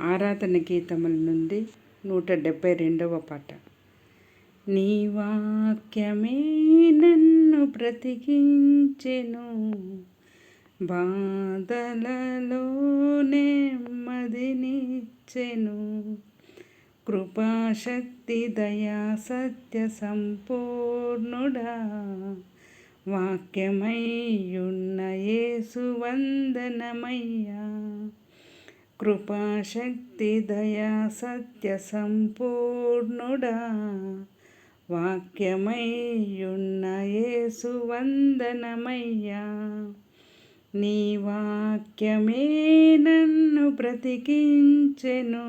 ఆరాధన గీతముల నుండి నూట డెబ్భై రెండవ పాట. నీ వాక్యమే నన్ను బ్రతికించెను. బాధలలో నెమ్మదినిచ్చెను కృపాశక్తి దయా సత్య సంపూర్ణుడా. వాక్యమయ్యున్న యేసు వందనమయ్యా. కృపాశక్తి దయా సత్య సంపూర్ణుడా వాక్యమయ్యున్న యేసు వందనమయ్యా. నీ వాక్యమే నన్ను బ్రతికించెను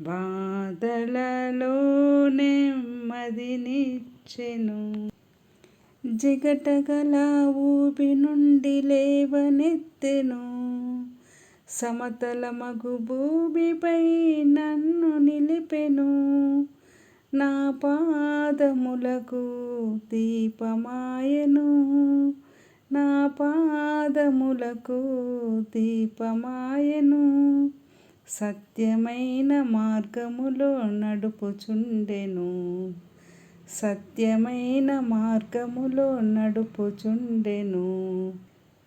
బాధలలో నెమ్మదినిచ్చెను జిగటగల ఊపి నుండి లేవనెత్తెను సమతల మగు భూమిపై నన్ను నిలిపెను. నా పాదములకు దీపమాయను. నా పాదములకు దీపమాయను. సత్యమైన మార్గములో నడుపుచుండెను. సత్యమైన మార్గములో నడుపుచుండెను.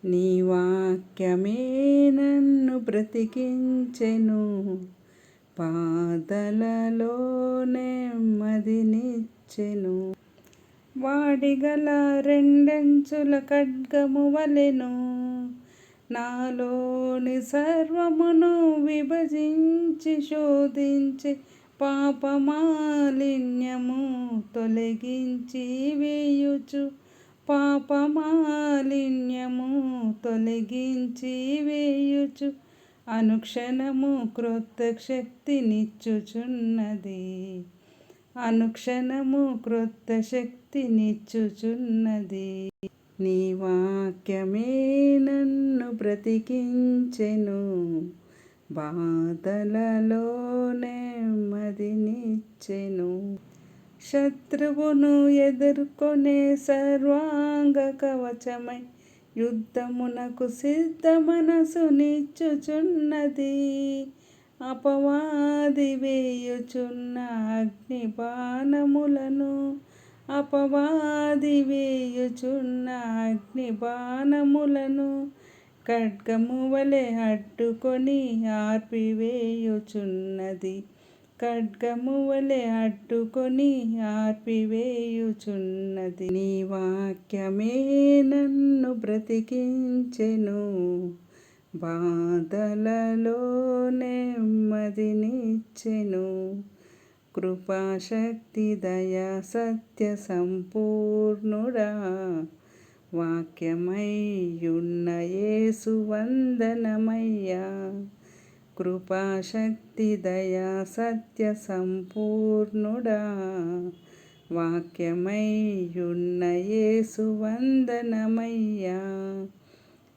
నీ వాక్యమే నన్ను బ్రతికించెను. పాదలలో నెమ్మదినిచ్చెను వాడిగల రెండంచుల ఖడ్గము వలెను. నాలోని సర్వమును విభజించి శోధించి పాపమాలిన్యము తొలగించి వేయుచు. పాపమాలిన్యము తొలగించి వేయుచు అనుక్షణము క్రొత్త శక్తినిచ్చుచున్నది అనుక్షణము క్రొత్త శక్తినిచ్చుచున్నది నీ వాక్యమే నన్ను బ్రతికించెను బాధలలో నెమ్మదినిచ్చెను. శత్రువును ఎదుర్కొనే సర్వాంగ కవచమై యుద్ధమునకు సిద్ధ మనసు నిచ్చుచున్నది. అపవాది వేయుచున్న అగ్ని బాణములను అపవాది వేయుచున్న అగ్ని బాణములను ఖడ్గము వలె అడ్డుకొని ఆర్పివేయుచున్నది. ఖడ్గము వలె అడ్డుకొని ఆర్పివేయుచున్నది. నీ వాక్యమే నన్ను బ్రతికించెను. బాధలలో నెమ్మదినిచ్చెను కృపాశక్తి దయా సత్య సంపూర్ణుడా. వాక్యమయ్యున్న యేసు వందనమయ్యా. కృపాశక్తి దయా సత్య సంపూర్ణుడా. వాక్యమయ్యున్న యేసు వందనమయ్యా.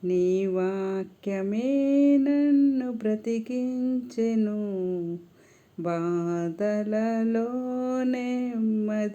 నీ వాక్యమే నన్ను బ్రతికించెను. బాధలలో నెమ్మదినిచ్చెను